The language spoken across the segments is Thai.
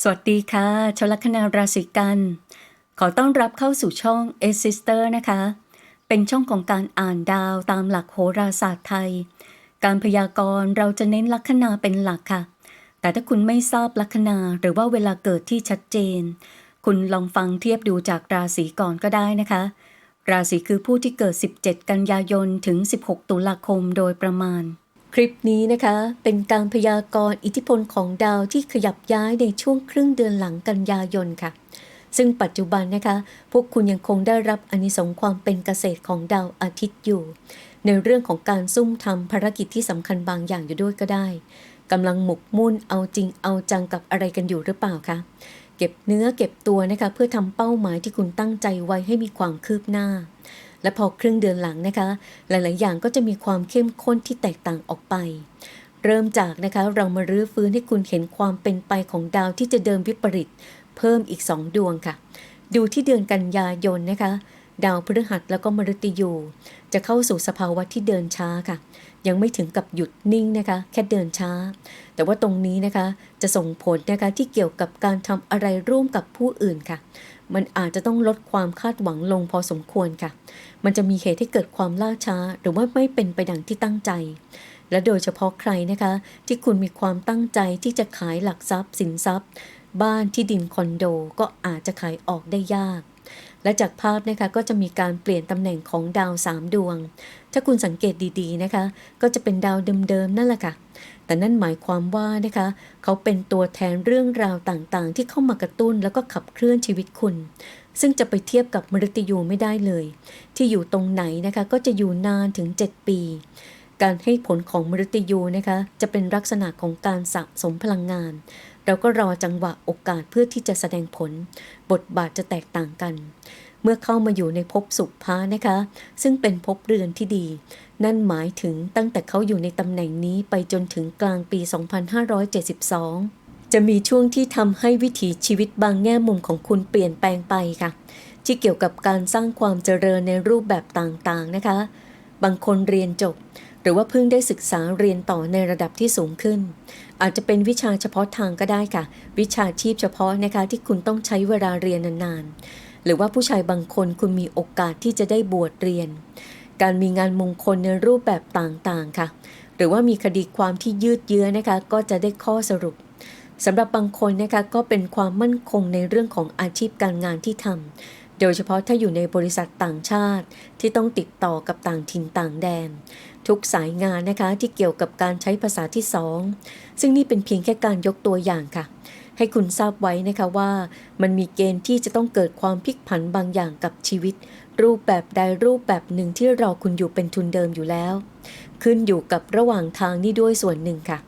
สวัสดีค่ะชลคนาราศีกัน ขอต้อนรับเข้าสู่ช่อง a s i s t e r นะคะ เป็นช่องของการอ่านดาวตามหลักโหราศาสตร์ไทย การพยากรณ์เราจะเน้นลัคนาเป็นหลักค่ะ แต่ถ้าคุณไม่ทราบลัคนาหรือว่าเวลาเกิดที่ชัดเจน คุณลองฟังเทียบดูจากราศีก่อนก็ได้นะคะ ราศีคือผู้ที่เกิด 17 กันยายนถึง 16 ตุลาคมโดยประมาณ คลิปนี้นะคะเป็นการพยากรณ์อิทธิพลของดาวที่ขยับย้ายในช่วงครึ่งเดือนหลังกันยายนค่ะ ซึ่งปัจจุบันนะคะ พวกคุณยังคงได้รับอนิสงส์ความเป็นเกษตรของดาวอาทิตย์อยู่ ในเรื่องของการซุ่มทำภารกิจที่สำคัญบางอย่างอยู่ด้วยก็ได้กำลังหมกมุ่นเอาจริงเอาจังกับอะไรกันอยู่หรือเปล่าคะเก็บเนื้อเก็บตัวนะคะเพื่อทำเป้าหมายที่คุณตั้งใจไว้ให้มีความคืบหน้า และพอครึ่งเดือนหลังนะคะ หลาย ๆ อย่างก็จะมีความเข้มข้นที่แตกต่างออกไป เริ่มจากนะคะเรามารื้อฟื้นให้คุณเห็นความเป็นไปของดาวที่จะเดินวิปริต เพิ่มอีก 2 ดวงค่ะ ดูที่เดือนกันยายนนะคะ ดาวพฤหัสแล้วก็มฤตยูจะเข้าสู่สภาวะที่เดินช้าค่ะ ยังไม่ถึงกับหยุดนิ่งนะคะ แค่เดินช้า แต่ว่าตรงนี้นะคะจะส่งผลนะคะที่เกี่ยวกับการทำอะไรร่วมกับผู้อื่นค่ะ มันอาจจะต้องลดความคาดหวังลงพอสมควรค่ะ มันจะมีเหตุให้เกิดความล่าช้า หรือว่าไม่เป็นไปดังที่ตั้งใจ และโดยเฉพาะใครนะคะ ที่คุณมีความตั้งใจที่จะขายหลักทรัพย์สินทรัพย์ บ้านที่ดินคอนโดก็อาจจะขายออกได้ยาก และจากภาพนะคะก็จะมีการเปลี่ยนตำแหน่งของดาวสามดวง ถ้าคุณสังเกตดีๆนะคะ ก็จะเป็นดาวเดิมๆนั่นแหละค่ะ แต่นั่นหมายความว่านะคะ เขาเป็นตัวแทนเรื่องราวต่างๆ ที่เข้ามากระตุ้นแล้วก็ขับเคลื่อนชีวิตคุณ ซึ่งจะไปเทียบกับมฤตยูไม่ได้เลย ที่อยู่ตรงไหนนะคะก็จะอยู่นานถึง 7 ปีการให้ผลของมฤตยูนะคะ จะเป็นลักษณะของการสะสมพลังงาน เราก็รอจังหวะโอกาสเพื่อที่จะแสดงผล บทบาทจะแตกต่างกัน เมื่อเข้ามาอยู่ในภพสุภานะคะ ซึ่งเป็นภพเรือนที่ดี นั่นหมายถึงตั้งแต่เขาอยู่ในตำแหน่งนี้ไปจนถึงกลางปี 2572 จะมีช่วงที่ทำให้วิถีชีวิตบางแง่มุมของคุณเปลี่ยนแปลงไปค่ะ ที่เกี่ยวกับการสร้างความเจริญในรูปแบบต่างๆนะคะ บางคนเรียนจบ หรือว่าเพิ่งได้ศึกษาเรียนต่อในระดับที่สูงขึ้น อาจจะเป็นวิชาเฉพาะทางก็ได้ค่ะ วิชาชีพเฉพาะนะคะที่คุณต้องใช้เวลาเรียนนานๆ หรือว่าผู้ชายบางคนคุณมีโอกาสที่จะได้บวชเรียน การมีงานมงคลในรูปแบบต่างๆค่ะ หรือว่ามีคดีความที่ยืดเยื้อนะคะก็จะได้ข้อสรุปสำหรับบางคนนะคะก็เป็นความมั่นคงในเรื่องของอาชีพการงานที่ทำโดยเฉพาะถ้าอยู่ในบริษัทต่างชาติที่ต้องติดต่อกับต่างถิ่นต่างแดน ทุกสายงานนะคะที่เกี่ยวกับการใช้ภาษาที่สองซึ่งนี่เป็นเพียงแค่การยกตัวอย่างค่ะ ให้คุณทราบไว้นะคะว่า มันมีเกณฑ์ที่จะต้องเกิดความพลิกผันบางอย่างกับชีวิต รูปแบบใดรูปแบบหนึ่งที่รอคุณอยู่เป็นทุนเดิมอยู่แล้ว ขึ้นอยู่กับระหว่างทางนี่ด้วยส่วนหนึ่งค่ะ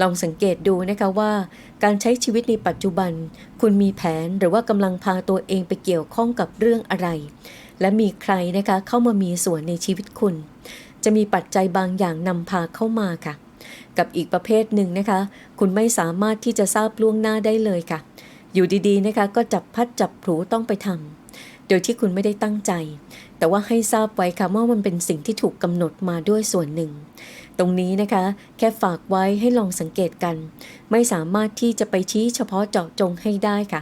ลองสังเกตดูนะคะว่า การใช้ชีวิตในปัจจุบัน คุณมีแผนหรือว่ากำลังพาตัวเองไปเกี่ยวข้องกับเรื่องอะไร และมีใครนะคะเข้ามามีส่วนในชีวิตคุณ จะมีปัจจัยบางอย่างนำพาเข้ามาค่ะ กับอีกประเภทหนึ่งนะคะ คุณไม่สามารถที่จะทราบล่วงหน้าได้เลยค่ะ อยู่ดีๆนะคะก็จับพัดจับผูต้องไปทำโดยที่คุณไม่ได้ตั้งใจ แต่ว่าให้ทราบไว้ค่ะว่ามันเป็นสิ่งที่ถูกกำหนดมาด้วยส่วนหนึ่งตรงนี้นะคะ แค่ฝากไว้ให้ลองสังเกตกัน ไม่สามารถที่จะไปชี้เฉพาะเจาะจงให้ได้ค่ะ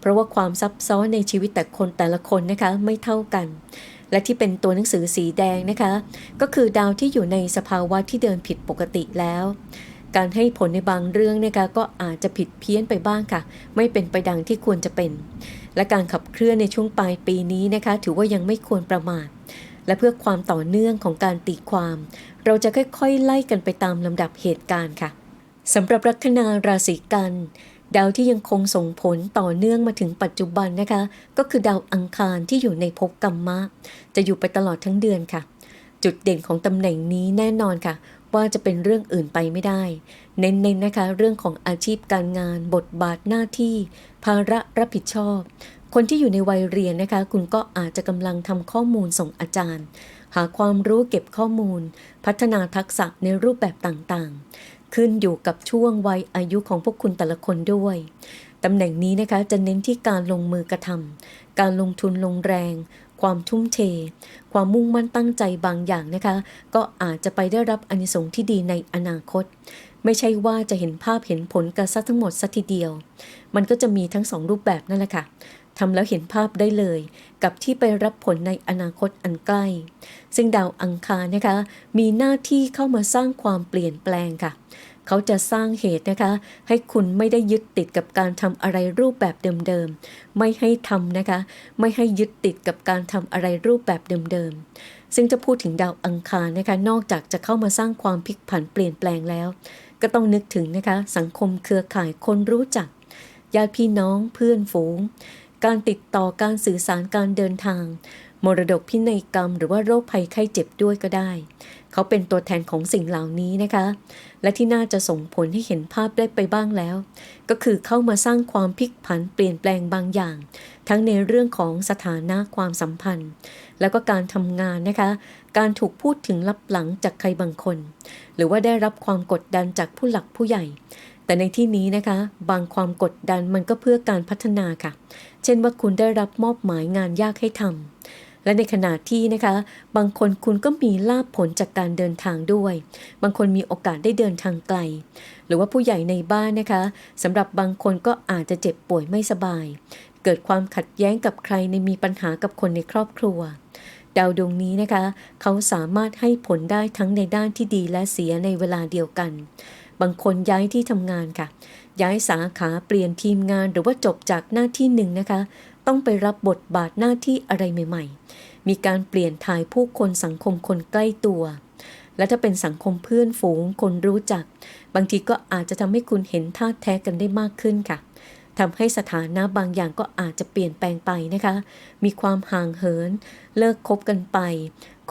เพราะว่าความซับซ้อนในชีวิตแต่คนแต่ละคนนะคะไม่เท่ากัน และที่เป็นตัวหนังสือสีแดงนะคะ ก็คือดาวที่อยู่ในสภาวะที่เดินผิดปกติแล้ว การให้ผลในบางเรื่องนะคะก็อาจจะผิดเพี้ยนไปบ้างค่ะ ไม่เป็นไปดังที่ควรจะเป็น และการขับเคลื่อนในช่วงปลายปีนี้นะคะ ถือว่ายังไม่ควรประมาทและเพื่อความต่อเนื่องของการตีความ เราจะค่อยๆ ไล่กันไปตามลำดับเหตุการณ์ค่ะสำหรับลัคนาราศีกัน ดาวที่ยังคงส่งผลต่อเนื่องมาถึงปัจจุบันนะคะ ก็คือดาวอังคารที่อยู่ในภพกรรมะ จะอยู่ไปตลอดทั้งเดือนค่ะ จุดเด่นของตำแหน่งนี้แน่นอนค่ะ ว่าจะเป็นเรื่องอื่นไปไม่ได้ เน้นๆนนะคะ เรื่องของอาชีพการงาน บทบาทหน้าที่ ภาระรับผิดชอบ คนที่อยู่ในวัยเรียนนะคะ คุณก็อาจจะกำลังทำข้อมูลส่งอาจารย์หาความรู้เก็บข้อมูล พัฒนาทักษะในรูปแบบต่างๆ ขึ้นอยู่กับช่วงวัยอายุของพวกคุณแต่ละคนด้วยตำแหน่งนี้นะคะจะเน้นที่การลงมือกระทำการลงทุนลงแรง ความทุ่มเท ความมุ่งมั่นตั้งใจบางอย่างนะคะ ก็อาจจะไปได้รับอนิสงส์ที่ดีในอนาคต ไม่ใช่ว่าจะเห็นภาพเห็นผลกันซะทั้งหมดสัทีเดียว มันก็จะมีทั้งสองรูปแบบนั่นแหละค่ะ ทำแล้วเห็นภาพได้เลย กับที่ไปรับผลในอนาคตอันใกล้ ซึ่งดาวอังคารนะคะ มีหน้าที่เข้ามาสร้างความเปลี่ยนแปลงค่ะ เขาจะสร้างเหตุนะคะ ให้คุณไม่ได้ยึดติดกับการทำอะไรรูปแบบเดิมๆ ไม่ให้ทำนะคะ ไม่ให้ยึดติดกับการทำอะไรรูปแบบเดิมๆ ซึ่งจะพูดถึงดาวอังคารนะคะ นอกจากจะเข้ามาสร้างความพลิกผันเปลี่ยนแปลงแล้ว ก็ต้องนึกถึงนะคะ สังคมเครือข่ายคนรู้จักญาติพี่น้องเพื่อนฝูง การติดต่อการสื่อสารการเดินทาง มรดกพินัยกรรม หรือว่าโรคภัยไข้เจ็บด้วยก็ได้ เขาเป็นตัวแทนของสิ่งเหล่านี้นะคะ และที่น่าจะส่งผลให้เห็นภาพได้ไปบ้างแล้ว ก็คือเข้ามาสร้างความพลิกผันเปลี่ยนแปลงบางอย่าง ทั้งในเรื่องของสถานะความสัมพันธ์ แล้วก็การทำงานนะคะ การถูกพูดถึงลับหลังจากใครบางคน หรือว่าได้รับความกดดันจากผู้หลักผู้ใหญ่ แต่ในที่นี้นะคะ บางความกดดันมันก็เพื่อการพัฒนาค่ะ เช่นว่าคุณได้รับมอบหมายงานยากให้ทำและในขณะที่นะคะ บางคนคุณก็มีลาภผลจากการเดินทางด้วย บางคนมีโอกาสได้เดินทางไกล หรือว่าผู้ใหญ่ในบ้านนะคะสำหรับบางคนก็อาจจะเจ็บป่วยไม่สบาย เกิดความขัดแย้งกับใครในมีปัญหากับคนในครอบครัวดาวดวงนี้นะคะ เขาสามารถให้ผลได้ทั้งในด้านที่ดีและเสียในเวลาเดียวกัน บางคนย้ายที่ทำงานค่ะ ย้ายสาขาเปลี่ยนทีมงานหรือว่าจบจากหน้าที่หนึ่งนะคะ ต้องไปรับบทบาทหน้าที่อะไรใหม่ๆ มีการเปลี่ยนถ่ายผู้คนสังคมคนใกล้ตัว และถ้าเป็นสังคมเพื่อนฝูงคนรู้จัก บางทีก็อาจจะทำให้คุณเห็นท่าแท้กันได้มากขึ้นค่ะทำให้สถานะบางอย่างก็อาจจะเปลี่ยนแปลงไปนะคะ มีความห่างเหิน เลิกคบกันไป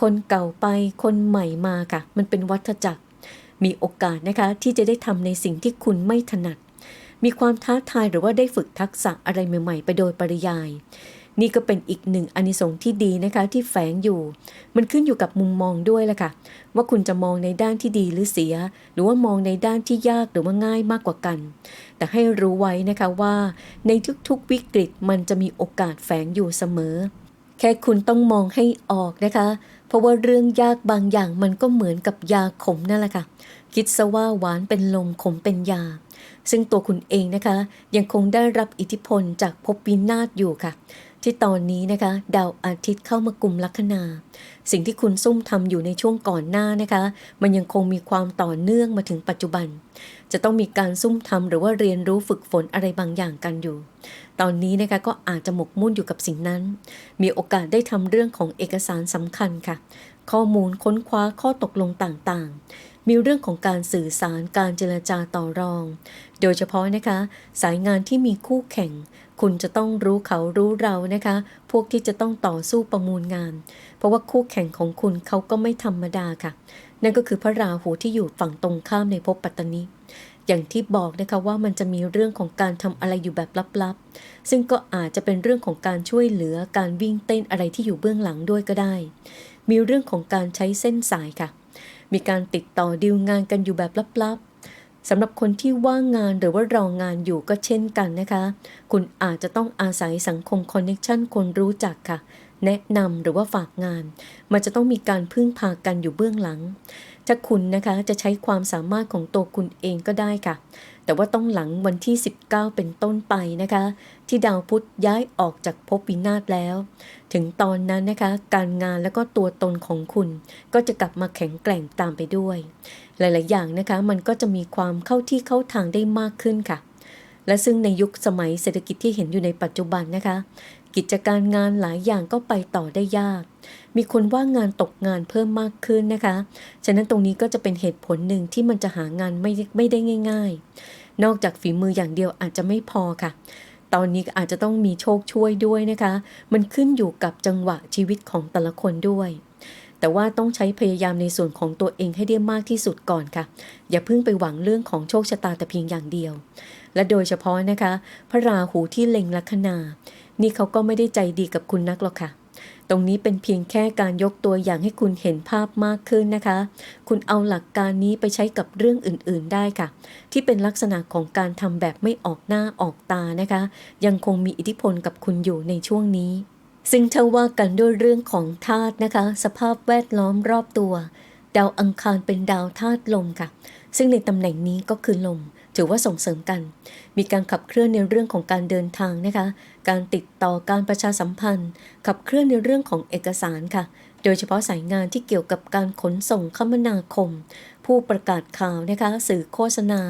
คนเก่าไป คนใหม่มาค่ะ มันเป็นวัฏจักร มีโอกาสนะคะที่จะได้ทำในสิ่งที่คุณไม่ถนัด มีความท้าทายหรือว่าได้ฝึกทักษะอะไรใหม่ ๆ ไปโดยปริยาย นี่ก็เป็นอีกหนึ่งอนิสงส์ที่ดีนะคะที่แฝงอยู่ มันขึ้นอยู่กับมุมมองด้วยแหละค่ะ ว่าคุณจะมองในด้านที่ดีหรือเสีย หรือว่ามองในด้านที่ยากหรือว่าง่ายมากกว่ากัน แต่ให้รู้ไว้นะคะว่า ในทุกๆวิกฤตมันจะมีโอกาสแฝงอยู่เสมอ แค่คุณต้องมองให้ออกนะคะ เพราะว่าเรื่องยากบางอย่างมันก็เหมือนกับยาขมนั่นแหละค่ะ คิดซะว่าหวานเป็นลมขมเป็นยา ซึ่งตัวคุณเองนะคะ ยังคงได้รับอิทธิพลจากภพวินาศอยู่ค่ะ ที่ตอนนี้นะคะ ดาวอาทิตย์เข้ามากลุ่มลัคนา สิ่งที่คุณซุ่มทำอยู่ในช่วงก่อนหน้านะคะ มันยังคงมีความต่อเนื่องมาถึงปัจจุบัน จะต้องมีการซุ่มทำหรือว่าเรียนรู้ฝึกฝนอะไรบางอย่างกันอยู่ ตอนนี้นะคะก็อาจจะหมกมุ่นอยู่กับสิ่งนั้น มีโอกาสได้ทำเรื่องของเอกสารสำคัญค่ะ ข้อมูลค้นคว้าข้อตกลงต่างๆมีเรื่องของการสื่อสารการเจรจาต่อรอง โดยเฉพาะนะคะ สายงานที่มีคู่แข่ง คุณจะต้องรู้เขารู้เรานะคะ พวกที่จะต้องต่อสู้ประมูลงาน เพราะว่าคู่แข่งของคุณเขาก็ไม่ธรรมดาค่ะ นั่นก็คือพระราหูที่อยู่ฝั่งตรงข้ามในภพปัตตนีอย่างที่บอกนะคะว่ามันจะมีเรื่องของการทำอะไรอยู่แบบลับๆ ซึ่งก็อาจจะเป็นเรื่องของการช่วยเหลือการวิ่งเต้นอะไรที่อยู่เบื้องหลังด้วยก็ได้ มีเรื่องของการใช้เส้นสายค่ะ มีการติดต่อดีลงานกันอยู่แบบลับๆ สำหรับคนที่ว่างงานหรือว่ารองงานอยู่ก็เช่นกันนะคะ คุณอาจจะต้องอาศัยสังคมคอนเน็ชันคนรู้จักค่ะ แนะนำหรือว่าฝากงาน มันจะต้องมีการพึ่งพากันอยู่เบื้องหลัง ถ้าคุณนะคะจะใช้ความสามารถของตัวคุณเองก็ได้ค่ะ แต่ว่าต้องหลังวันที่ 19 เป็นต้นไปนะคะ ที่ดาวพุธย้ายออกจากภพวินาศแล้ว ถึงตอนนั้นนะคะ การงานแล้วก็ตัวตนของคุณ ก็จะกลับมาแข็งแกร่งตามไปด้วย หลาย ๆ อย่างนะคะ มันก็จะมีความเข้าที่เข้าทางได้มากขึ้นค่ะและซึ่งในยุคสมัยเศรษฐกิจที่เห็นอยู่ในปัจจุบันนะคะ กิจการงานหลายอย่างก็ไปต่อได้ยาก มีคนว่างงานตกงานเพิ่มมากขึ้นนะคะ ฉะนั้นตรงนี้ก็จะเป็นเหตุผลหนึ่งที่มันจะหางานไม่ไม่ได้ง่าย ๆ นอกจากฝีมืออย่างเดียวอาจจะไม่พอค่ะ ตอนนี้อาจจะต้องมีโชคช่วยด้วยนะคะ มันขึ้นอยู่กับจังหวะชีวิตของแต่ละคนด้วยแต่ว่าต้องใช้พยายามในส่วนของตัวเองให้ได้มากที่สุดก่อนค่ะ อย่าเพิ่งไปหวังเรื่องของโชคชะตาแต่เพียงอย่างเดียว และโดยเฉพาะนะคะ พระราหูที่เล็งลัคนา นี่เขาก็ไม่ได้ใจดีกับคุณนักหรอกค่ะ ตรงนี้เป็นเพียงแค่การยกตัวอย่างให้คุณเห็นภาพมากขึ้นนะคะ คุณเอาหลักการนี้ไปใช้กับเรื่องอื่นๆได้ค่ะ ที่เป็นลักษณะของการทำแบบไม่ออกหน้าออกตานะคะ ยังคงมีอิทธิพลกับคุณอยู่ในช่วงนี้ซึ่งถ้าว่ากันด้วยเรื่องของธาตุนะคะ สภาพแวดล้อมรอบตัว ดาวอังคารเป็นดาวธาตุลมค่ะ ซึ่งในตำแหน่งนี้ก็คือลม ถือว่าส่งเสริมกัน มีการขับเคลื่อนในเรื่องของการเดินทางนะคะ การติดต่อการประชาสัมพันธ์ ขับเคลื่อนในเรื่องของเอกสารค่ะ โดยเฉพาะสายงานที่เกี่ยวกับการขนส่งคมนาคม ผู้ประกาศข่าวนะคะ สื่อโฆษณา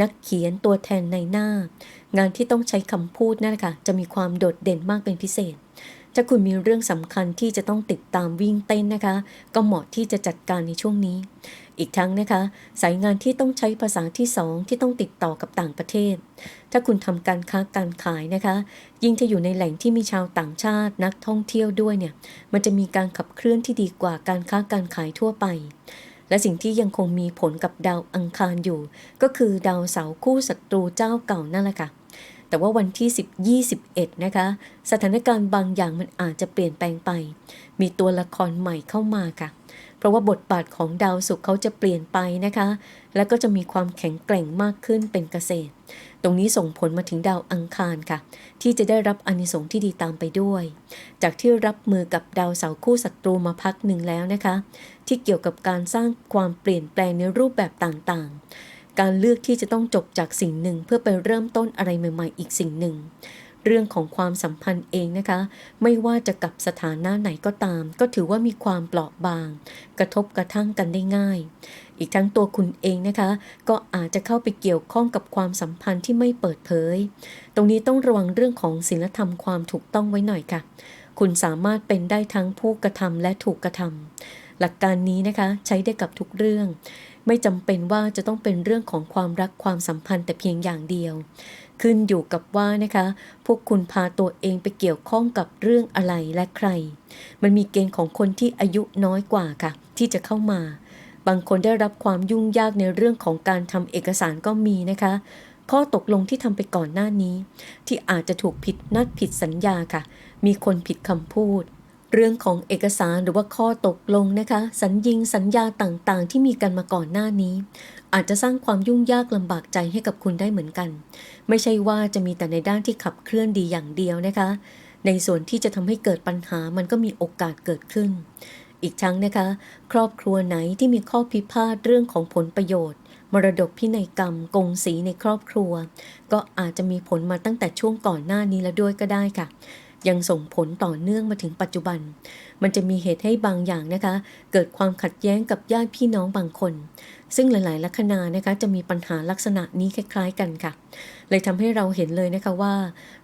นักเขียนตัวแทนในหน้า งานที่ต้องใช้คำพูดนั่นแหละค่ะ จะมีความโดดเด่นมากเป็นพิเศษ ถ้าคุณมีเรื่องสำคัญที่จะต้องติดตามวิ่งเต้นนะคะ ก็เหมาะที่จะจัดการในช่วงนี้ อีกทั้งนะคะ สายงานที่ต้องใช้ภาษาที่สองที่ต้องติดต่อกับต่างประเทศ ถ้าคุณทำการค้าการขายนะคะ ยิ่งถ้าอยู่ในแหล่งที่มีชาวต่างชาตินักท่องเที่ยวด้วยเนี่ย มันจะมีการขับเคลื่อนที่ดีกว่าการค้าการขายทั่วไปและสิ่งที่ยังคงมีผลกับดาวอังคารอยู่ ก็คือดาวเสาร์คู่ศัตรูเจ้าเก่านั่นแหละค่ะ แต่ว่าวันที่ 10 21 นะคะ สถานการณ์บางอย่างมันอาจจะเปลี่ยนแปลงไป มีตัวละครใหม่เข้ามาค่ะ เพราะว่าบทบาทของดาวศุกร์เขาจะเปลี่ยนไปนะคะ แล้วก็จะมีความแข็งแกร่งมากขึ้นเป็นเกษตร ตรงนี้ส่งผลมาถึงดาวอังคารค่ะ ที่จะได้รับอานิสงส์ที่ดีตามไปด้วย จากที่รับมือกับดาวเสาร์คู่ศัตรูมาพักหนึ่งแล้วนะคะ ที่เกี่ยวกับการสร้างความเปลี่ยนแปลงในรูปแบบต่างๆ การเลือกที่จะต้องจบจากสิ่งหนึ่งเพื่อไปเริ่มต้นอะไรใหม่ ๆ อีกสิ่งหนึ่ง เรื่องของความสัมพันธ์เองนะคะ ไม่ว่าจะกับสถานะไหนก็ตาม ก็ถือว่ามีความเปราะบาง กระทบกระทั่งกันได้ง่าย อีกทั้งตัวคุณเองนะคะ ก็อาจจะเข้าไปเกี่ยวข้องกับความสัมพันธ์ที่ไม่เปิดเผย ตรงนี้ต้องระวังเรื่องของศีลธรรมความถูกต้องไว้หน่อยค่ะ คุณสามารถเป็นได้ทั้งผู้กระทำและถูกกระทำหลักการนี้นะคะใช้ได้กับทุกเรื่อง ไม่จำเป็นว่าจะต้องเป็นเรื่องของความรักความสัมพันธ์แต่เพียงอย่างเดียว ขึ้นอยู่กับว่านะคะ พวกคุณพาตัวเองไปเกี่ยวข้องกับเรื่องอะไรและใคร มันมีเกณฑ์ของคนที่อายุน้อยกว่าค่ะ ที่จะเข้ามา บางคนได้รับความยุ่งยากในเรื่องของการทำเอกสารก็มีนะคะ ข้อตกลงที่ทำไปก่อนหน้านี้ ที่อาจจะถูกผิดนัดผิดสัญญาค่ะ มีคนผิดคำพูด เรื่องของเอกสารหรือว่าข้อตกลงนะคะ สัญญิงสัญญาต่างๆ ที่มีกันมาก่อนหน้านี้ อาจจะสร้างความยุ่งยากลำบากใจให้กับคุณได้เหมือนกัน ไม่ใช่ว่าจะมีแต่ในด้านที่ขับเคลื่อนดีอย่างเดียวนะคะ ในส่วนที่จะทำให้เกิดปัญหามันก็มีโอกาสเกิดขึ้น อีกทั้งนะคะ ครอบครัวไหนที่มีข้อพิพาทเรื่องของผลประโยชน์ มรดกพินัยกรรมกงสีในครอบครัว ก็อาจจะมีผลมาตั้งแต่ช่วงก่อนหน้านี้แล้วด้วยก็ได้ค่ะ ยังส่งผลต่อเนื่องมาถึงปัจจุบัน มันจะมีเหตุให้บางอย่างนะคะ เกิดความขัดแย้งกับญาติพี่น้องบางคน ซึ่งหลาย ๆ ลัคนานะคะจะมีปัญหาลักษณะนี้คล้าย ๆ กันค่ะ เลยทำให้เราเห็นเลยนะคะว่า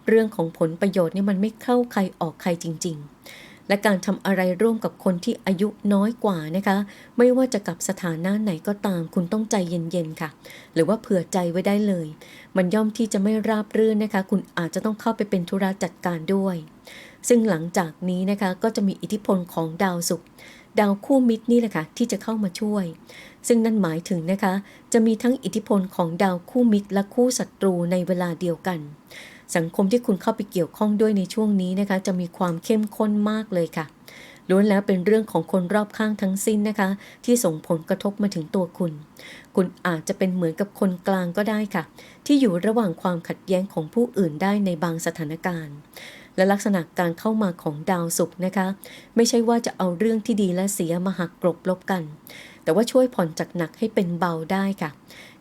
เรื่องของผลประโยชน์เนี่ยมันไม่เข้าใครออกใครจริง ๆ และการทำอะไรร่วมกับคนที่อายุน้อยกว่านะคะ ไม่ว่าจะกับสถานะไหนก็ตามคุณต้องใจเย็นๆค่ะ หรือว่าเผื่อใจไว้ได้เลย มันย่อมที่จะไม่ราบรื่นนะคะ คุณอาจจะต้องเข้าไปเป็นธุระจัดการด้วย ซึ่งหลังจากนี้นะคะก็จะมีอิทธิพลของดาวศุกร์ดาวคู่มิตรนี่แหละค่ะที่จะเข้ามาช่วย ซึ่งนั่นหมายถึงนะคะ จะมีทั้งอิทธิพลของดาวคู่มิตรและคู่ศัตรูในเวลาเดียวกัน สังคมที่คุณเข้าไปเกี่ยวข้องด้วยในช่วงนี้นะคะ จะมีความเข้มข้นมากเลยค่ะล้วนแล้วเป็นเรื่องของคนรอบข้างทั้งสิ้นนะคะ ที่ส่งผลกระทบมาถึงตัวคุณ คุณอาจจะเป็นเหมือนกับคนกลางก็ได้ค่ะ ที่อยู่ระหว่างความขัดแย้งของผู้อื่นได้ในบางสถานการณ์ และลักษณะการเข้ามาของดาวศุกร์นะคะ ไม่ใช่ว่าจะเอาเรื่องที่ดีและเสียมาหักกลบลบกัน แต่ว่าช่วยผ่อนจากหนักให้เป็นเบาได้ค่ะ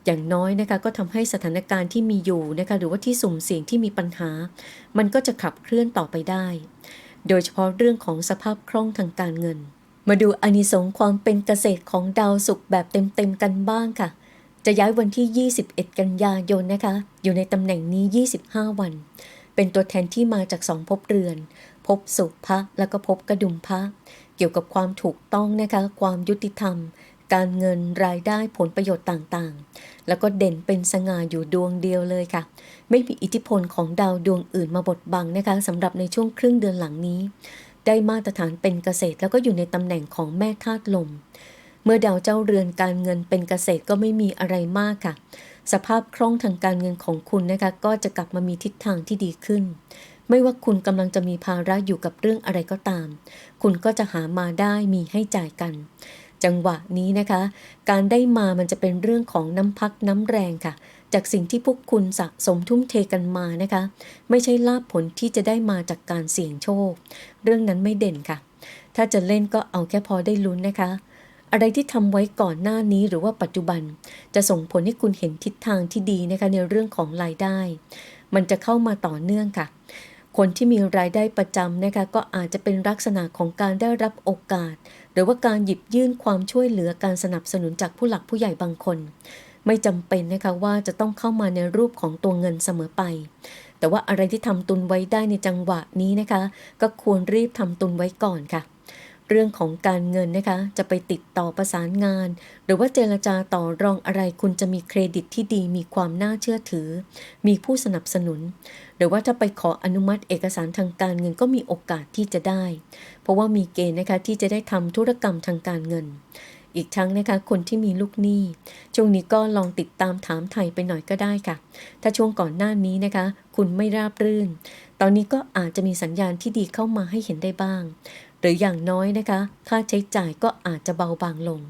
อย่างน้อยนะคะก็ทำให้สถานการณ์ที่มีอยู่นะคะหรือว่าที่สุ่มเสี่ยงที่มีปัญหา มันก็จะขับเคลื่อนต่อไปได้ โดยเฉพาะเรื่องของสภาพคล่องทางการเงิน มาดูอานิสงส์ความเป็นเกษตรของดาวศุกร์แบบเต็มๆกันบ้างค่ะ จะย้ายวันที่ 21 กันยายนนะคะ อยู่ในตำแหน่งนี้ 25 วัน เป็นตัวแทนที่มาจากสองภพเรือนภพสุภะแล้วก็ภพกระดุมพระเกี่ยวกับความถูกต้องนะคะ ความยุติธรรม การเงินรายได้ผลประโยชน์ต่างๆ แล้วก็เด่นเป็นสง่าอยู่ดวงเดียวเลยค่ะ ไม่มีอิทธิพลของดาวดวงอื่นมาบดบังนะคะสำหรับในช่วงครึ่งเดือนหลังนี้ ได้มาตรฐานเป็นเกษตรแล้วก็อยู่ในตำแหน่งของแม่ธาตุลม เมื่อดาวเจ้าเรือนการเงินเป็นเกษตรก็ไม่มีอะไรมากค่ะ สภาพคล่องทางการเงินของคุณนะคะก็จะกลับมามีทิศทางที่ดีขึ้นไม่ว่าคุณกำลังจะมีภาระอยู่กับเรื่องอะไรก็ตาม คุณก็จะหามาได้มีให้จ่ายกัน จังหวะนี้นะคะ การได้มามันจะเป็นเรื่องของน้ำพักน้ำแรงค่ะ จากสิ่งที่พวกคุณสะสมทุ่มเทกันมานะคะ ไม่ใช่ลาภผลที่จะได้มาจากการเสี่ยงโชค เรื่องนั้นไม่เด่นค่ะ ถ้าจะเล่นก็เอาแค่พอได้ลุ้นนะคะ อะไรที่ทำไว้ก่อนหน้านี้หรือว่าปัจจุบัน จะส่งผลให้คุณเห็นทิศทางที่ดีนะคะในเรื่องของรายได้ มันจะเข้ามาต่อเนื่องค่ะคนที่มีรายได้ประจำนะคะก็อาจจะเป็นลักษณะของการได้รับโอกาส รือว่าการหยิบยื่นความช่วยเหลือการสนับสนุนจากผู้หลักผู้ใหญ่บางคน ไม่จำเป็นนะคะว่าจะต้องเข้ามาในรูปของตัวเงินเสมอไป แต่ว่าอะไรที่ทำตุนไว้ได้ในจังหวะนี้นะคะ ก็ควรรีบทำตุนไว้ก่อนค่ะ เรื่องของการเงินนะคะ จะไปติดต่อประสานงาน หรือว่าเจรจาต่อรองอะไรคุณจะมีเครดิตที่ดีมีความน่าเชื่อถือ มีผู้สนับสนุน หรือว่าถ้าไปขออนุมัติเอกสารทางการเงินก็มีโอกาสที่จะได้ เพราะว่ามีเกณฑ์นะคะที่จะได้ทำธุรกรรมทางการเงิน อีกทั้งนะคะคนที่มีลูกหนี้ช่วงนี้ก็ลองติดตามถามไทยไปหน่อยก็ได้ค่ะ ถ้าช่วงก่อนหน้านี้นะคะ คุณไม่ราบรื่นตอนนี้ก็อาจจะมีสัญญาณที่ดีเข้ามาให้เห็นได้บ้าง หรืออย่างน้อยนะคะ ค่าใช้จ่ายก็อาจจะเบาบางลง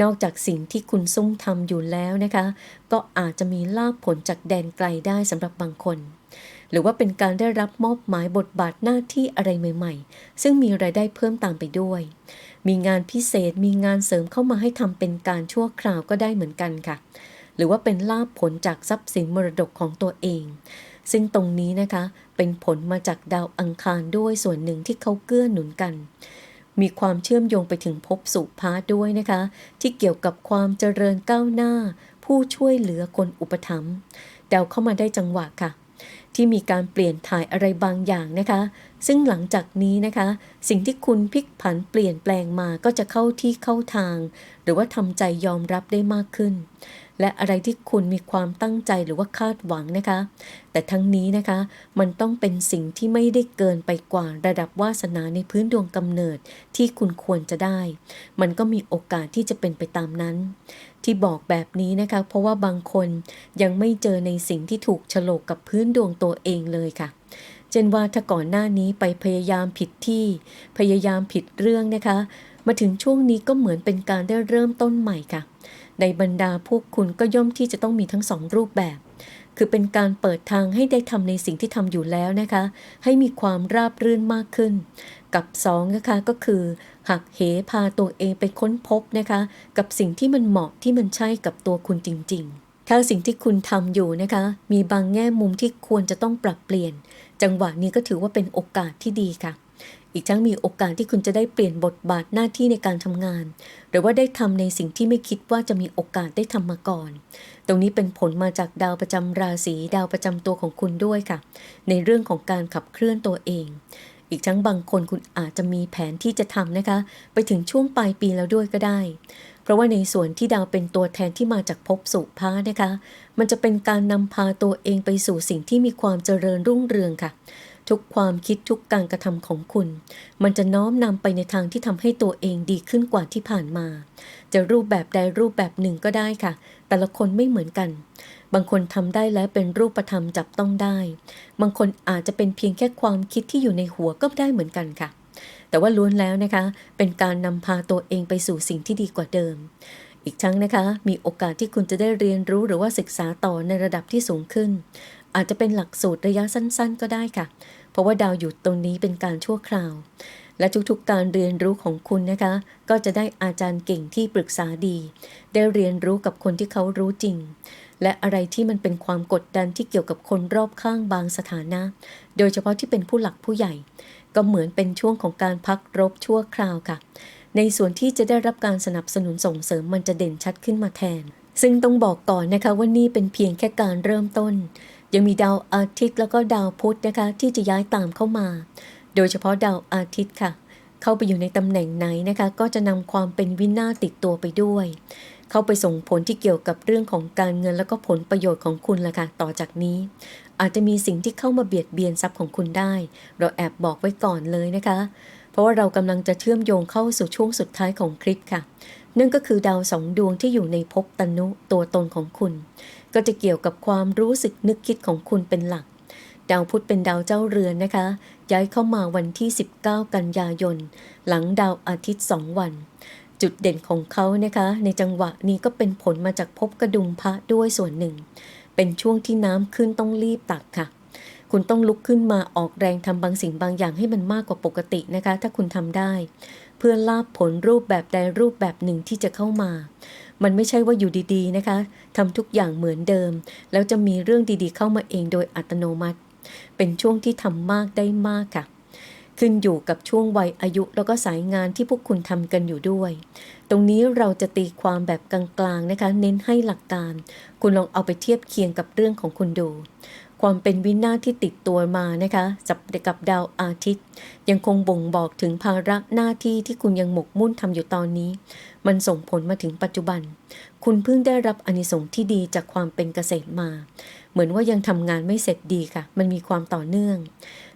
นอกจากสิ่งที่คุณซุ่มทำอยู่แล้วนะคะ ก็อาจจะมีลาภผลจากแดนไกลได้สำหรับบางคน หรือว่าเป็นการได้รับมอบหมายบทบาทหน้าที่อะไรใหม่ๆ ซึ่งมีรายได้เพิ่มตามไปด้วย มีงานพิเศษมีงานเสริมเข้ามาให้ทำเป็นการชั่วคราวก็ได้เหมือนกันค่ะ หรือว่าเป็นลาภผลจากทรัพย์สินมรดกของตัวเอง ซึ่งตรงนี้นะคะเป็นผลมาจากดาวอังคารด้วยส่วนหนึ่งที่เขาเกื้อหนุนกัน มีความเชื่อมโยงไปถึงภพสุภาด้วยนะคะ ที่เกี่ยวกับความเจริญก้าวหน้า ผู้ช่วยเหลือคนอุปถัมภ์ดาวเข้ามาได้จังหวะค่ะ ที่มีการเปลี่ยนถ่ายอะไรบางอย่างนะคะ ซึ่งหลังจากนี้นะคะ สิ่งที่คุณพลิกผันเปลี่ยนแปลงมาก็จะเข้าที่เข้าทาง หรือว่าทำใจยอมรับได้มากขึ้น และอะไรที่คุณมีความตั้งใจหรือว่าคาดหวังนะคะ แต่ทั้งนี้นะคะ มันต้องเป็นสิ่งที่ไม่ได้เกินไปกว่าระดับวาสนาในพื้นดวงกำเนิดที่คุณควรจะได้ มันก็มีโอกาสที่จะเป็นไปตามนั้น ที่บอกแบบนี้นะคะ เพราะว่าบางคนยังไม่เจอในสิ่งที่ถูกฉลกกับพื้นดวงตัวเองเลยค่ะเช่นว่าถ้าก่อนหน้านี้ไปพยายามผิดที่ พยายามผิดเรื่องนะคะ มาถึงช่วงนี้ก็เหมือนเป็นการได้เริ่มต้นใหม่ค่ะ ในบรรดาพวกคุณก็ย่อมที่จะต้องมีทั้งสองรูปแบบ คือเป็นการเปิดทางให้ได้ทำในสิ่งที่ทำอยู่แล้วนะคะ ให้มีความราบรื่นมากขึ้น กับสองนะคะก็คือหักเหพาตัวเองไปค้นพบนะคะ กับสิ่งที่มันเหมาะที่มันใช่กับตัวคุณจริง ๆ ถ้าสิ่งที่คุณทำอยู่นะคะ มีบางแง่มุมที่ควรจะต้องปรับเปลี่ยน จังหวะนี้ก็ถือว่าเป็นโอกาสที่ดีค่ะ อีกทั้งมีโอกาสที่คุณจะได้เปลี่ยนบทบาทหน้าที่ในการทำงาน หรือว่าได้ทำในสิ่งที่ไม่คิดว่าจะมีโอกาสได้ทำมาก่อน ตรงนี้เป็นผลมาจากดาวประจำราศีดาวประจำตัวของคุณด้วยค่ะ ในเรื่องของการขับเคลื่อนตัวเอง อีกทั้งบางคนคุณอาจจะมีแผนที่จะทำนะคะ ไปถึงช่วงปลายปีแล้วด้วยก็ได้ เพราะว่าในส่วนที่ดาวเป็นตัวแทนที่มาจากภพสุภานะคะ มันจะเป็นการนำพาตัวเองไปสู่สิ่งที่มีความเจริญรุ่งเรืองค่ะ ทุกความคิดทุกการกระทำของคุณ มันจะน้อมนำไปในทางที่ทำให้ตัวเองดีขึ้นกว่าที่ผ่านมา จะรูปแบบใดรูปแบบหนึ่งก็ได้ค่ะ แต่ละคนไม่เหมือนกัน บางคนทำได้แล้วเป็นรูปธรรมจับต้องได้ บางคนอาจจะเป็นเพียงแค่ความคิดที่อยู่ในหัวก็ได้เหมือนกันค่ะ แต่ว่าล้วนแล้วนะคะ เป็นการนำพาตัวเองไปสู่สิ่งที่ดีกว่าเดิมอีกทั้งนะคะ มีโอกาสที่คุณจะได้เรียนรู้หรือว่าศึกษาต่อในระดับที่สูงขึ้น อาจจะเป็นหลักสูตรระยะสั้นๆ ก็ได้ค่ะ ราะว่าดาวอยู่ตรงนี้เป็นการชั่วคราว และทุกๆการเรียนรู้ของคุณนะคะ ก็จะได้อาจารย์เก่งที่ปรึกษาดี ได้เรียนรู้กับคนที่เขารู้จริง และอะไรที่มันเป็นความกดดันที่เกี่ยวกับคนรอบข้างบางสถานะ โดยเฉพาะที่เป็นผู้หลักผู้ใหญ่ ก็เหมือนเป็นช่วงของการพักรบชั่วคราวค่ะ ในส่วนที่จะได้รับการสนับสนุนส่งเสริมมันจะเด่นชัดขึ้นมาแทนซึ่งต้องบอกก่อนนะคะว่านี่เป็นเพียงแค่การเริ่มต้น ยังมีดาวอาทิตย์แล้วก็ดาวพุธนะคะ ที่จะย้ายตามเข้ามา โดยเฉพาะดาวอาทิตย์ค่ะ เข้าไปอยู่ในตำแหน่งไหนนะคะ ก็จะนำความเป็นวินาศติดตัวไปด้วย เข้าไปส่งผลที่เกี่ยวกับเรื่องของการเงินแล้วก็ผลประโยชน์ของคุณละค่ะต่อจากนี้ อาจจะมีสิ่งที่เข้ามาเบียดเบียนทรัพย์ของคุณได้ เราแอบบอกไว้ก่อนเลยนะคะ เพราะว่าเรากำลังจะเชื่อมโยงเข้าสู่ช่วงสุดท้ายของคลิปค่ะนั่นก็คือดาวสองดวงที่อยู่ในภพตนุตัวตนของคุณ ก็จะเกี่ยวกับความรู้สึกนึกคิดของคุณเป็นหลัก ดาวพุธเป็นดาวเจ้าเรือนนะคะ ย้ายเข้ามาวันที่ 19 กันยายน หลังดาวอาทิตย์ 2 วัน จุดเด่นของเขานะคะ ในจังหวะนี้ก็เป็นผลมาจากภพกระดุมพระด้วยส่วนหนึ่ง เป็นช่วงที่น้ำขึ้นต้องรีบตักค่ะคุณต้องลุกขึ้นมาออกแรงทำบางสิ่งบางอย่างให้มันมากกว่าปกตินะคะ ถ้าคุณทำได้ เพื่อลาบผลรูปแบบใดรูปแบบหนึ่งที่จะเข้ามา มันไม่ใช่ว่าอยู่ดีๆนะคะทำทุกอย่างเหมือนเดิม แล้วจะมีเรื่องดีๆ เข้ามาเองโดยอัตโนมัติ เป็นช่วงที่ทำมากได้มากค่ะ ขึ้นอยู่กับช่วงวัยอายุแล้วก็สายงานที่พวกคุณทำกันอยู่ด้วย ตรงนี้เราจะตีความแบบกลางๆนะคะ เน้นให้หลักการ คุณลองเอาไปเทียบเคียงกับเรื่องของคุณดู ความเป็นวินาศที่ติดตัวมานะคะจับกับดาวอาทิตย์ ยังคงบ่งบอกถึงภาระหน้าที่ที่คุณยังหมกมุ่นทำอยู่ตอนนี้ มันส่งผลมาถึงปัจจุบัน คุณเพิ่งได้รับอนิสงส์ที่ดีจากความเป็นเกษตรมา เหมือนว่ายังทำงานไม่เสร็จดีค่ะ มันมีความต่อเนื่อง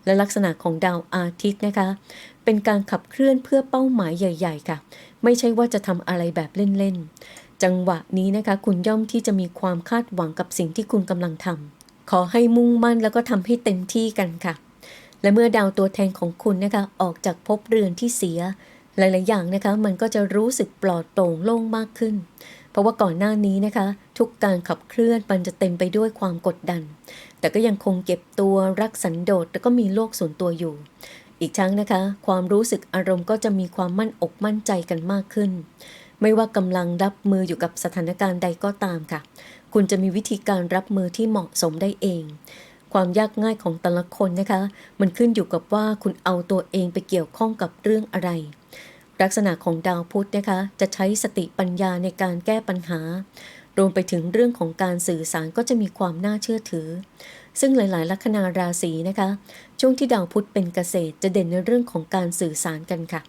และลักษณะของดาวอาทิตย์นะคะ เป็นการขับเคลื่อนเพื่อเป้าหมายใหญ่ ๆ ค่ะ ไม่ใช่ว่าจะทำอะไรแบบเล่นๆจังหวะนี้นะคะ คุณย่อมที่จะมีความคาดหวังกับสิ่งที่คุณกำลังทำ ขอให้มุ่งมั่นแล้วก็ทำให้เต็มที่กันค่ะ และเมื่อดาวตัวแทนของคุณนะคะออกจากภพเรือนที่เสีย หลาย ๆ อย่างนะคะ มันก็จะรู้สึกปลอดโปร่งโล่งมากขึ้น เพราะว่าก่อนหน้านี้นะคะ ทุกการขับเคลื่อนมันจะเต็มไปด้วยความกดดัน แต่ก็ยังคงเก็บตัวรักสันโดษแล้วก็มีโลกส่วนตัวอยู่อีกทั้งนะคะ ความรู้สึกอารมณ์ก็จะมีความมั่นอกมั่นใจกันมากขึ้น ไม่ว่ากำลังรับมืออยู่กับสถานการณ์ใดก็ตามค่ะ คุณจะมีวิธีการรับมือที่เหมาะสมได้เอง ความยากง่ายของแต่ละคนนะคะ มันขึ้นอยู่กับว่าคุณเอาตัวเองไปเกี่ยวข้องกับเรื่องอะไร ลักษณะของดาวพุธนะคะ จะใช้สติปัญญาในการแก้ปัญหารวมไปถึงเรื่องของการสื่อสารก็จะมีความน่าเชื่อถือ ซึ่งหลาย ๆ ลัคนาราศีนะคะ ช่วงที่ดาวพุธเป็นเกษตรจะเด่นในเรื่องของการสื่อสารกันค่ะ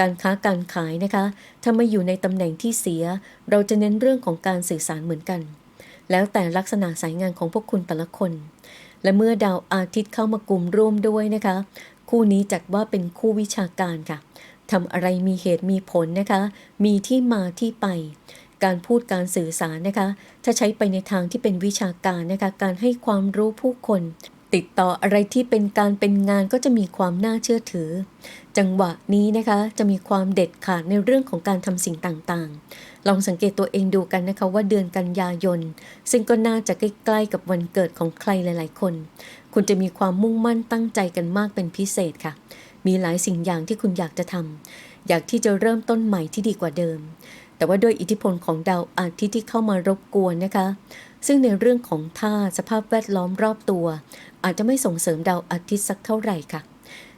การค้าการขายนะคะ ถ้าไม่อยู่ในตำแหน่งที่เสีย เราจะเน้นเรื่องของการสื่อสารเหมือนกัน แล้วแต่ลักษณะสายงานของพวกคุณแต่ละคน และเมื่อดาวอาทิตย์เข้ามากลุ่มร่วมด้วยนะคะ คู่นี้จัดว่าเป็นคู่วิชาการค่ะทำอะไรมีเหตุมีผลนะคะ มีที่มาที่ไป การพูดการสื่อสารนะคะ ถ้าใช้ไปในทางที่เป็นวิชาการนะคะ การให้ความรู้ผู้คน ติดต่ออะไรที่เป็นการเป็นงานก็จะมีความน่าเชื่อถือ จังหวะนี้นะคะจะมีความเด็ดขาดในเรื่องของการทำสิ่งต่างๆ ลองสังเกตตัวเองดูกันนะคะว่าเดือนกันยายน ซึ่งก็น่าจะใกล้ๆกับวันเกิดของใครหลายๆ คน คุณจะมีความมุ่งมั่นตั้งใจกันมากเป็นพิเศษค่ะ มีหลายสิ่งอย่างที่คุณอยากจะทำอยากที่จะเริ่มต้นใหม่ที่ดีกว่าเดิมแต่ว่าด้วยอิทธิพลของดาวอาทิตย์ที่เข้ามารบกวนนะคะ ซึ่งในเรื่องของท่าสภาพแวดล้อมรอบตัว อาจจะไม่ส่งเสริมดาวอาทิตย์สักเท่าไหร่ค่ะ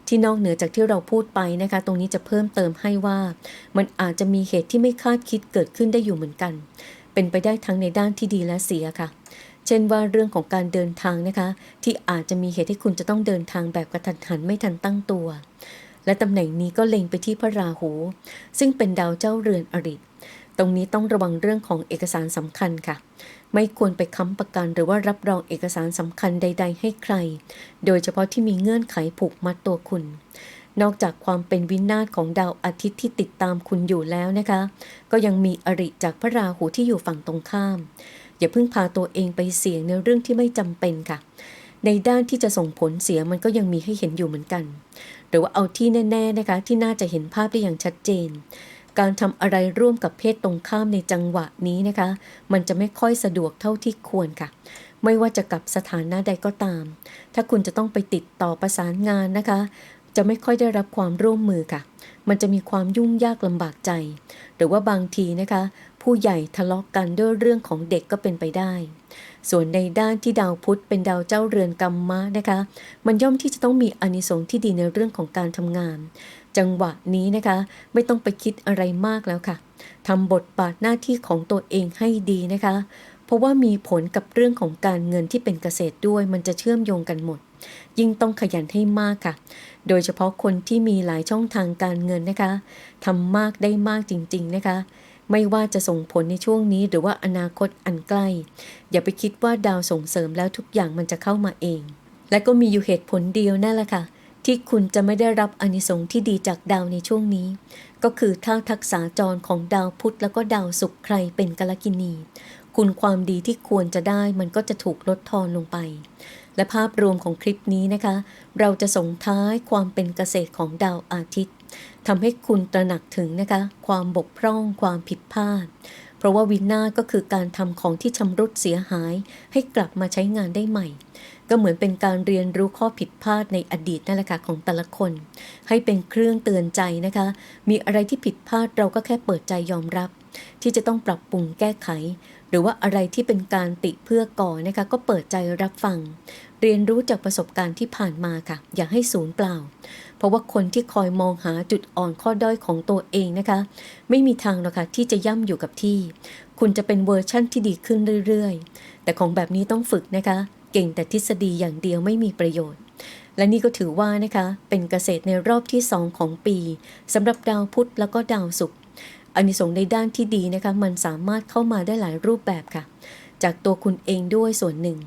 ที่นอกเหนือจากที่เราพูดไปนะคะ ตรงนี้จะเพิ่มเติมให้ว่า มันอาจจะมีเหตุที่ไม่คาดคิดเกิดขึ้นได้อยู่เหมือนกัน เป็นไปได้ทั้งในด้านที่ดีและเสียค่ะ เช่นว่าเรื่องของการเดินทางนะคะ ที่อาจจะมีเหตุให้คุณจะต้องเดินทางแบบกระทันหันไม่ทันตั้งตัว และตำแหน่งนี้ก็เล็งไปที่พระราหู ซึ่งเป็นดาวเจ้าเรือนอริ ตรงนี้ต้องระวังเรื่องของเอกสารสำคัญค่ะ ไม่ควรไปค้ำประกันหรือว่ารับรองเอกสารสำคัญใด ๆ ให้ใคร โดยเฉพาะที่มีเงื่อนไขผูกมัดตัวคุณ นอกจากความเป็นวินาศของดาวอาทิตย์ที่ติดตามคุณอยู่แล้วนะคะ ก็ยังมีอริจากพระราหูที่อยู่ฝั่งตรงข้าม อย่าเพิ่งพาตัวเองไปเสี่ยงในเรื่องที่ไม่จำเป็นค่ะในด้านที่จะส่งผลเสียมันก็ยังมีให้เห็นอยู่เหมือนกัน หรือว่าเอาที่แน่ ๆนะคะที่น่าจะเห็นภาพได้อย่างชัดเจน การทำอะไรร่วมกับเพศตรงข้ามในจังหวะนี้นะคะ มันจะไม่ค่อยสะดวกเท่าที่ควรค่ะ ไม่ว่าจะกับสถานะใดก็ตาม ถ้าคุณจะต้องไปติดต่อประสานงานนะคะ จะไม่ค่อยได้รับความร่วมมือค่ะ มันจะมีความยุ่งยากลำบากใจ หรือว่าบางทีนะคะ ผู้ใหญ่ทะเลาะกกันด้วยเรื่องของเด็กก็เป็นไปได้ ส่วนในด้านที่ดาวพุธเป็นดาวเจ้าเรือนกรรมะนะคะ มันย่อมที่จะต้องมีอานิสงส์ที่ดีในเรื่องของการทำงาน จังหวะนี้นะคะ ไม่ต้องไปคิดอะไรมากแล้วค่ะทำบทบาทหน้าที่ของตัวเองให้ดีนะคะ เพราะว่ามีผลกับเรื่องของการเงินที่เป็นเกษตรด้วย มันจะเชื่อมโยงกันหมด ยิ่งต้องขยันให้มากค่ะ โดยเฉพาะคนที่มีหลายช่องทางการเงินนะคะทำมากได้มากจริง ๆนะคะไม่ว่าจะส่งผลในช่วงนี้หรือว่าอนาคตอันใกล้ อย่าไปคิดว่าดาวส่งเสริมแล้วทุกอย่างมันจะเข้ามาเอง และก็มีอยู่เหตุผลเดียวนั่นแหละค่ะ ที่คุณจะไม่ได้รับอนิสงส์ที่ดีจากดาวในช่วงนี้ ก็คือถ้าทักษาจรของดาวพุธแล้วก็ดาวศุกร์ใครเป็นกลกินี คุณความดีที่ควรจะได้มันก็จะถูกลดทอนลงไป และภาพรวมของคลิปนี้นะคะ เราจะส่งท้ายความเป็นเกษตรของดาวอาทิตย์ทำให้คุณตระหนักถึงนะคะ ความบกพร่องความผิดพลาด เพราะว่าวินาก็คือการทำของที่ชำรุดเสียหาย ให้กลับมาใช้งานได้ใหม่ ก็เหมือนเป็นการเรียนรู้ข้อผิดพลาดในอดีตนั่นแหละค่ะของแต่ละคน ให้เป็นเครื่องเตือนใจนะคะ มีอะไรที่ผิดพลาดเราก็แค่เปิดใจยอมรับ ที่จะต้องปรับปรุงแก้ไข หรือว่าอะไรที่เป็นการติเพื่อก่อนะคะ ก็เปิดใจรับฟัง เรียนรู้จากประสบการณ์ที่ผ่านมาค่ะ อย่าให้สูญเปล่า เพราะว่าคนที่คอยมองหาจุดอ่อนข้อด้อยของตัวเองนะคะ ไม่มีทางหรอกค่ะที่จะย่ำอยู่กับที่ คุณจะเป็นเวอร์ชั่นที่ดีขึ้นเรื่อยๆ แต่ของแบบนี้ต้องฝึกนะคะ เก่งแต่ทฤษฎีอย่างเดียวไม่มีประโยชน์ และนี่ก็ถือว่านะคะเป็นเกษตรในรอบที่ 2 ของปีสำหรับดาวพุธแล้วก็ดาวศุกร์อานิสงส์ในด้านที่ดีนะคะมันสามารถเข้ามาได้หลายรูปแบบค่ะ จากตัวคุณเองด้วยส่วนหนึ่ง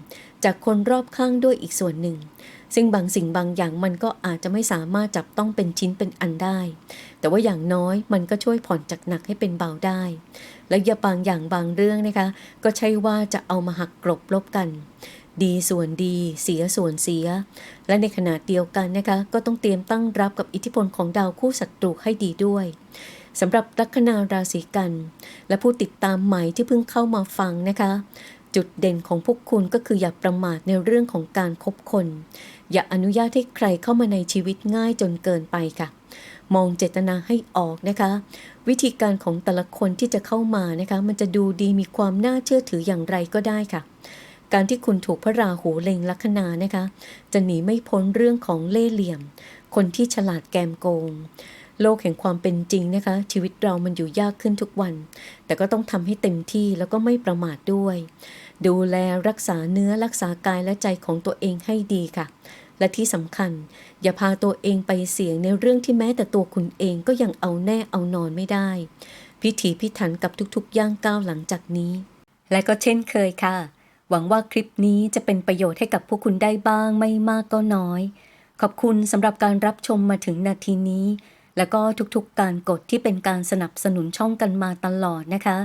จากคนรอบข้างด้วยอีกส่วนหนึ่ง ซึ่งบางสิ่งบางอย่างมันก็อาจจะไม่สามารถจับต้องเป็นชิ้นเป็นอันได้ แต่ว่าอย่างน้อยมันก็ช่วยผ่อนจากหนักให้เป็นเบาได้ และอย่าบางอย่างบางเรื่องนะคะ ก็ใช่ว่าจะเอามาหักกลบลบกัน ดีส่วนดี เสียส่วนเสีย และในขณะเดียวกันนะคะก็ต้องเตรียมตั้งรับกับอิทธิพลของดาวคู่ศัตรูให้ดีด้วยสำหรับลัคนาราศีกัน และผู้ติดตามใหม่ที่เพิ่งเข้ามาฟังนะคะ จุดเด่นของพวกคุณก็คืออย่าประมาทในเรื่องของการคบคน อย่าอนุญาตให้ใครเข้ามาในชีวิตง่ายจนเกินไปค่ะ มองเจตนาให้ออกนะคะ วิธีการของแต่ละคนที่จะเข้ามานะคะ มันจะดูดีมีความน่าเชื่อถืออย่างไรก็ได้ค่ะ การที่คุณถูกพระราหูเล็งลัคนานะคะ จะหนีไม่พ้นเรื่องของเล่ห์เหลี่ยม คนที่ฉลาดแกมโกง โลกแห่งความเป็นจริงนะคะ ชีวิตเรามันอยู่ยากขึ้นทุกวัน แต่ก็ต้องทำให้เต็มที่แล้วก็ไม่ประมาทด้วย ดูแลรักษาเนื้อรักษากายและใจของตัวเองให้ดีค่ะและที่สำคัญ อย่าพาตัวเองไปเสี่ยงในเรื่องที่แม้แต่ตัวคุณเองก็ยังเอาแน่เอานอนไม่ได้ พิถีพิถันกับทุกๆ ย่างก้าวหลังจากนี้ และก็เช่นเคยค่ะ หวังว่าคลิปนี้จะเป็นประโยชน์ให้กับพวกคุณได้บ้างไม่มากก็น้อย ขอบคุณสำหรับการรับชมมาถึงนาทีนี้ แล้วก็ทุกๆการกดที่เป็นการสนับสนุนช่องกันมาตลอดนะคะ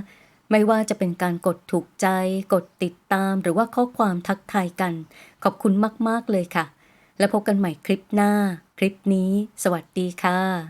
ไม่ว่าจะเป็นการกดถูกใจ กดติดตาม หรือว่าข้อความทักทายกัน ขอบคุณมากๆเลยค่ะ แล้วพบกันใหม่คลิปหน้า คลิปนี้ สวัสดีค่ะ